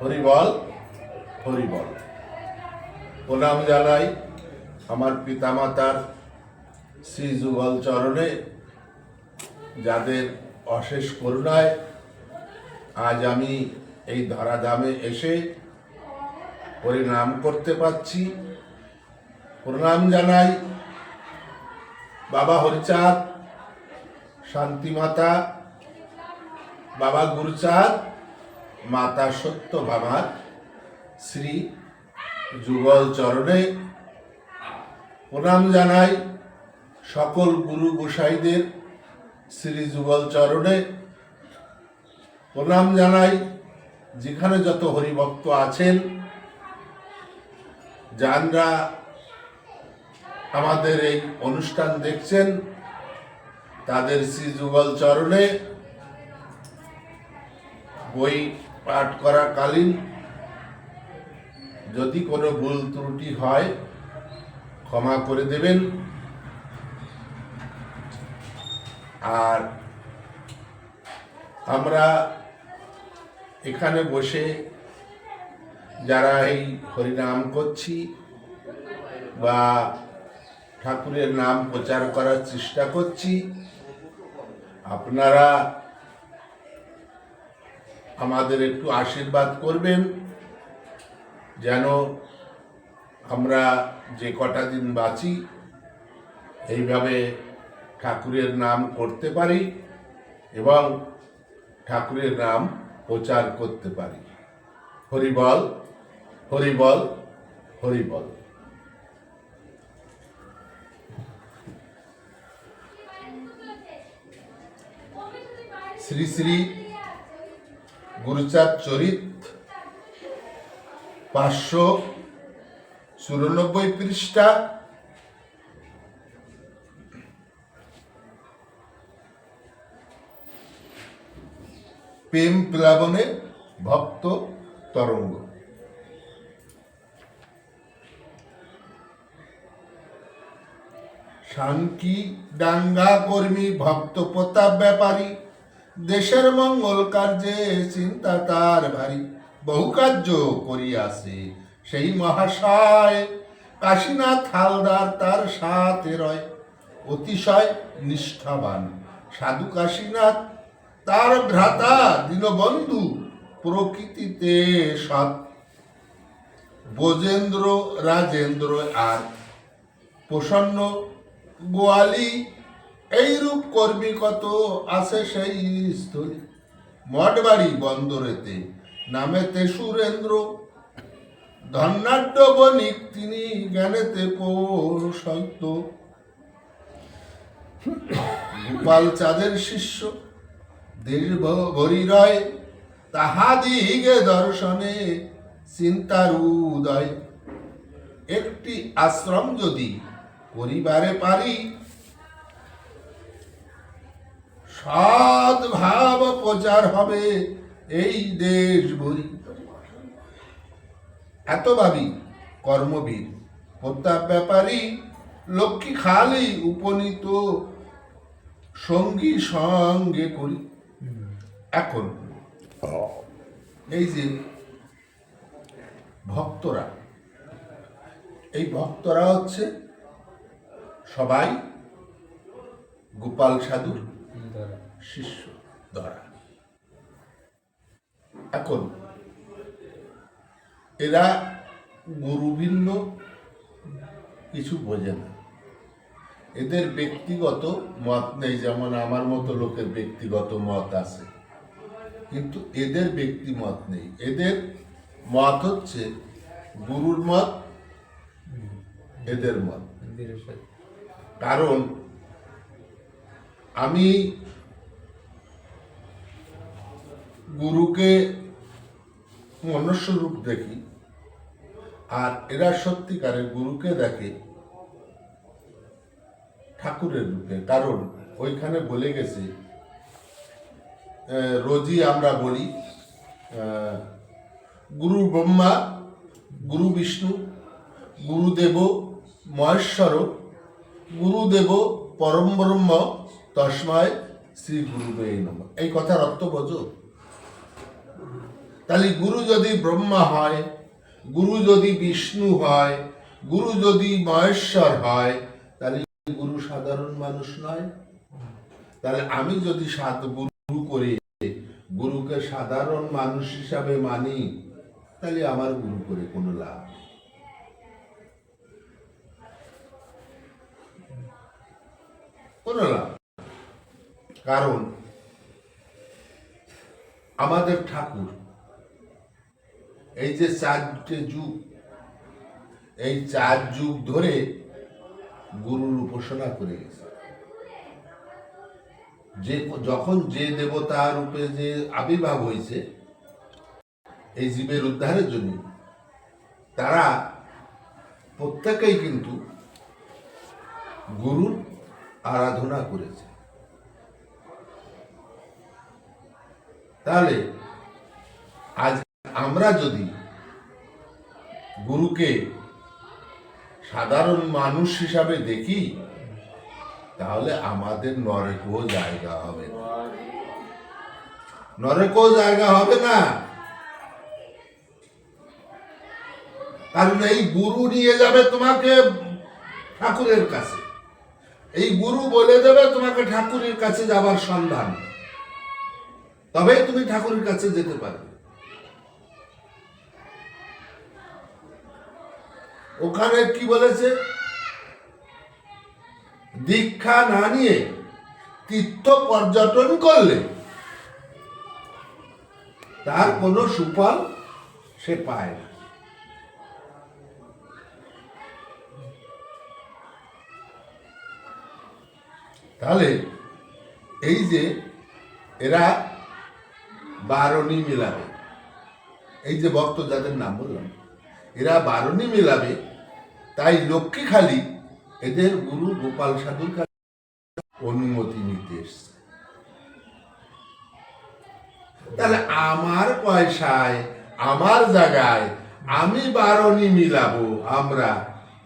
হরিবল হরিবল প্রণাম জানাই আমার পিতামাতার শ্রী যুগল চরণে, যাদের অশেষ করুণায় আজ আমি এই ধরাধামে এসে পরিণাম করতে পারছি। প্রণাম জানাই বাবা হরিচাঁদ, শান্তিমাতা, বাবা গুরুচাঁদ মাতা সত্য ভামার শ্রী যুগল চরণে প্রণাম জানাই সকল গুরু গোসাইদের। শ্রী যুগল চরণে প্রণাম জানাই। যেখানে যত হরিভক্ত আছেন, যানরা আমাদের এই অনুষ্ঠান দেখছেন, তাদের শ্রী যুগল চরণে বই পাঠ করাকালীন যদি কোনো ভুল ত্রুটি হয়, ক্ষমা করে দেবেন। আর আমরা এখানে বসে যারা এই হরিনাম করছি বা ঠাকুরের নাম প্রচার করার চেষ্টা করছি, আপনারা আমাদের একটু আশীর্বাদ করবেন যেন আমরা যে কটা দিন বাঁচি, এইভাবে ঠাকুরের নাম করতে পারি এবং ঠাকুরের নাম প্রচার করতে পারি। হরিবল হরিবল হরিবল শ্রী শ্রী গুরুচাঁদ চরিত পাঁচশো চুরানব্বই পৃষ্ঠা। প্রেম প্লাবনে ভক্ত তরঙ্গ। শান্তি ডাঙ্গা কর্মী ভক্ত প্রতাপ ব্যাপারী দেশের মঙ্গল কার্যে চিন্তা তার ভারী। বহু কার্য করিয়াছে সেই মহাশয়। কাশীনাথ হালদার তার সাথে রয়। অতিশয় নিষ্ঠাবান সাধু কাশীনাথ। তার ভ্রাতা দীনবন্ধু প্রকৃতিতে সৎ। বোজেন্দ্র, রাজেন্দ্র আর প্রসন্ন গোয়ালি এইরূপ কর্মী কত আছে সেই স্থলী? মঠবাড়ি বন্দরেতে নামেতে সুরেন্দ্র, ধন্যাঢ্য বণিক তিনি জ্ঞানেতে পৌষন্ত গোপাল চাঁদের শিষ্য, দীর্ঘ ভরি রয় তাহাদিগে দর্শনে চিন্তার উদয়। একটি আশ্রম যদি করিবারে পারি সদ্ভাব প্রচার হবে এই দেশ ভরি। এত ভাবি কর্মবীর, প্রতাপ ব্যাপারী, লক্ষ্মী খালি উপনীত, সঙ্গী সঙ্গে করি। এখন এই যে ভক্তরা, এই ভক্তরা হচ্ছে সবাই গোপাল সাধুর শিষ্য দ্বারা এখন এরা গুরুভিন্ন কিছু বোঝে না। এদের ব্যক্তিগত মত নেই যেমন আমার মতো লোকের ব্যক্তিগত মত আছে। কিন্তু এদের ব্যক্তি মত নেই। এদের মত হচ্ছে গুরুর মত এদের মত। কারণ আমি গুরুকে মনুষ্যরূপ দেখি, আর এরা সত্যিকারের গুরুকে দেখে ঠাকুরের রূপে। কারণ ওইখানে বলে গেছে রোজই আমরা বলি গুরু ব্রহ্মা, গুরু বিষ্ণু গুরুদেব মহেশ্বর গুরুদেব পরম ব্রহ্ম তস্ময় শ্রী গুরুবে নম এই কথার অর্থ বোঝো তাহলে গুরু যদি ব্রহ্মা হয়, গুরু যদি বিষ্ণু হয়, গুরু যদি মহেশ্বর হয়, তাহলে গুরু সাধারণ মানুষ নয় তাহলে আমি যদি সাত গুরু করে, গুরুকে সাধারণ মানুষ হিসাবে মানি, তাহলে আমার গুরু করে কোনো লাভ। কোনো লাভ। কারণ আমাদের ঠাকুর, এই যে চারটে যুগ, এই চার যুগ ধরে গুরুর উপাসনা করে গেছে। যে যখন যে দেবতা রূপে যে আবির্ভাব হয়েছে, এই জীবের উদ্ধারের জন্য, তারা প্রত্যেকেই কিন্তু গুরুর আরাধনা করেছে। তাহলে আজ আমরা যদি গুরুকে সাধারণ মানুষ হিসাবে দেখি, তাহলে আমাদের নরকেও জায়গা হবে না। নরকেও জায়গা হবে না। কারণ এই গুরু নিয়ে যাবে তোমাকে ঠাকুরের কাছে। এই গুরু বলে দেবে তোমাকে ঠাকুরের কাছে যাবার সন্ধান। তবেই তুমি ঠাকুরের কাছে যেতে পারবে। ওখানে কি বলেছে? দীক্ষা না নিয়ে তীর্থ পর্যটন করলে তার কোনো সুফল সে পায় না। তাহলে এই যে এরা বারণী মেলাবে। এই যে ভক্ত যাদের নাম বললাম, এরা বারণী মিলাবে, তাই লক্ষ্মী খালি এদের গুরু গোপাল সাধুর কাছে অনুমতি নিতে এসছে। তাহলে আমার পয়সায়, আমার জায়গায় আমি বারণী মিলাবো আমরা,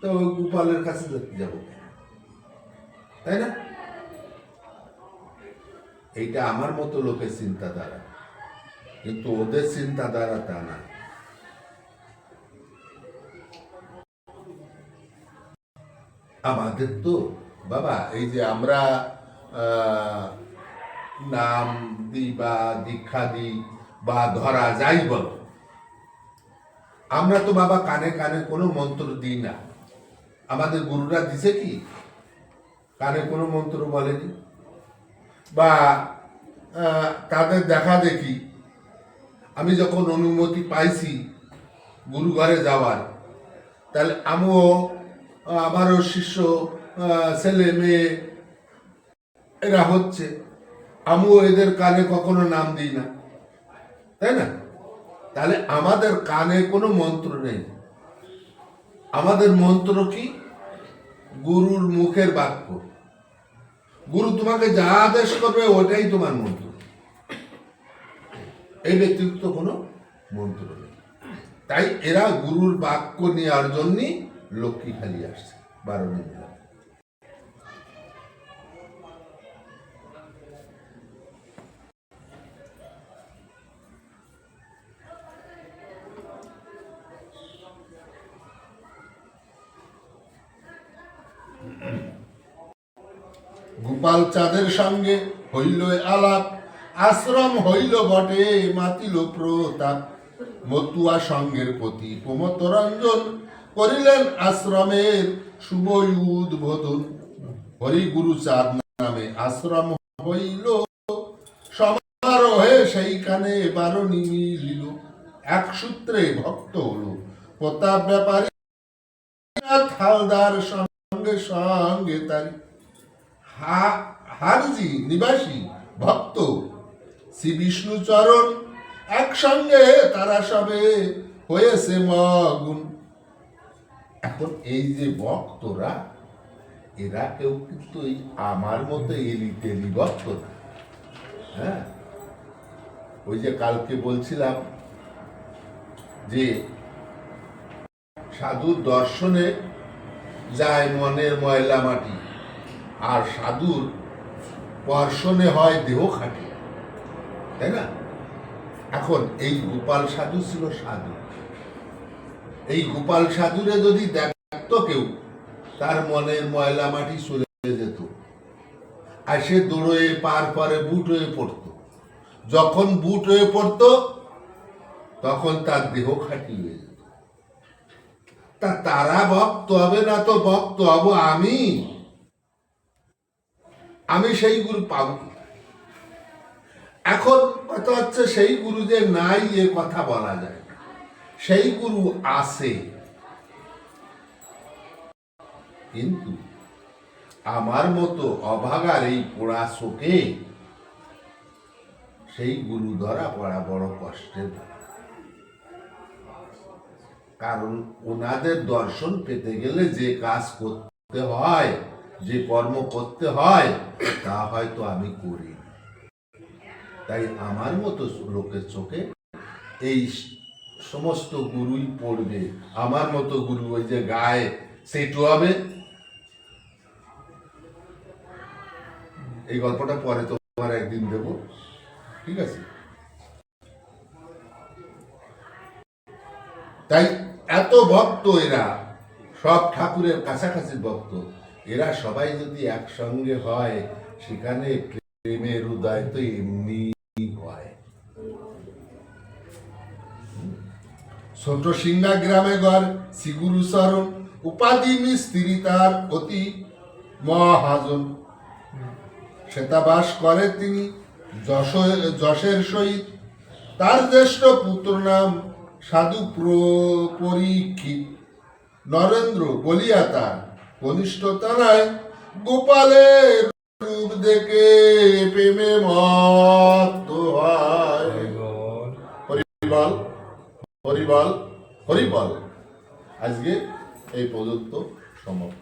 তো গোপালের কাছে যেতে যাব তাই না? এইটা আমার মতো লোকের চিন্তাধারা। কিন্তু ওদের চিন্তাধারা তা না। আমাদের তো, বাবা, এই যে আমরা নাম দিই বা দীক্ষা দিই বা ধরা যাই বল, আমরা তো বাবা কানে কানে কোনো মন্ত্র দিই না। আমাদের গুরুরা দিছে কি? কানে কোনো মন্ত্র বলেনি? বা তাদের দেখা দেখি আমি যখন অনুমতি পাইছি গুরু ঘরে যাওয়ার, তাহলে আমিও আমারও শিষ্য ছেলে, মেয়ে, এরা হচ্ছে, আমিও এদের কানে কখনো নাম দিই না। তাই না? তাহলে আমাদের কানে কোনো মন্ত্র নেই। আমাদের মন্ত্র কি? গুরুর মুখের বাক্য। গুরু তোমাকে যা আদেশ করবে, ওটাই তোমার মন্ত্র। এই ব্যক্তিত্ব কোনো মন্ত্র নেই। তাই এরা গুরুর বাক্য নেওয়ার জন্যই লক্ষ্মী খালি আসছে বারো দিন গোপাল চাঁদের সঙ্গে হইল আলাপ। আশ্রম হইল বটে, মাতিল প্রতাপ। মতুয়া সঙ্গের প্রতি প্রমত রঞ্জন করিলেন আশ্রমের শুভ উদ্বোধন। হরিগুরু চাঁদ নামে আশ্রম হইল। সমারোহে সেইখানে বারণী মিলিল। এক সূত্রে ভক্ত হলো। প্রতাপ ব্যাপারী হালদার সঙ্গে সঙ্গে তারি। হারজি নিবাসী ভক্ত শ্রী বিষ্ণু চরণ একসঙ্গে তারা সবে হয়েছে মগুন। এখন এই যে ভক্তরা, এরা কেউ কিন্তু আমার মতো এলি তেলি ভক্ত না। হ্যাঁ? ওই যে কালকে বলছিলাম যে সাধুর দর্শনে যায় মনের ময়লা মাটি, আর সাধুর পর্ষণে হয় দেহ খাটে। তাই না? এখন এই গোপাল সাধু ছিল সাধু। এই গোপাল সাধুরে যদি দেখতো কেউ, তার মনের ময়লা মাটি চলে যেত। আর সে দৌড়ে পার পরে বুট হয়ে পড়তো। যখন বুট হয়ে পড়তো, তখন তার দেহ খাটি হয়ে যেত। তা তারা ভক্ত হবে না তো ভক্ত হব আমি? আমি সেই গুরু পাব এখন কথা হচ্ছে সেই গুরু যে নাই এ কথা বলা যায় সেই গুরু আছে কিন্তু আমার মতো অভাগার এই পোড়া শোকে সেই গুরু ধরা পড়া বড় কষ্টের। কারণ ওনাদের দর্শন পেতে গেলে যে কাজ করতে হয়, যে কর্ম করতে হয়, তা হয়তো আমি করি। তাই আমার মতো লোকের চোখে এই সমস্ত গুরুই পড়বে। আমার মতো গুরু ওই যে গায়ে সেটু হবে এই গল্পটা পরে তোমার একদিন দেব। ঠিক আছে? তাই এত ভক্ত এরা, সব ঠাকুরের কাছাকাছি ভক্ত। এরা সবাই যদি একসঙ্গে হয়, সেখানে প্রেমের উদয় তো এমনি হয় ছোট সিংহা গ্রামে ঘর উপাধি মিস্ত্রি তার অতি মহাজন শ্বেতাবাস করে তিনি যশ- যশের সহিত তার জ্যেষ্ঠ পুত্র নাম সাধু প্র- পরীক্ষিত নরেন্দ্র বলিয়া তার কনিষ্ঠতা নাই গোপালের রূপ দেখে প্রেমে মত হয়। হরিবল হরিবল হরিবল। আজকে এই পর্যন্ত সমাপ্ত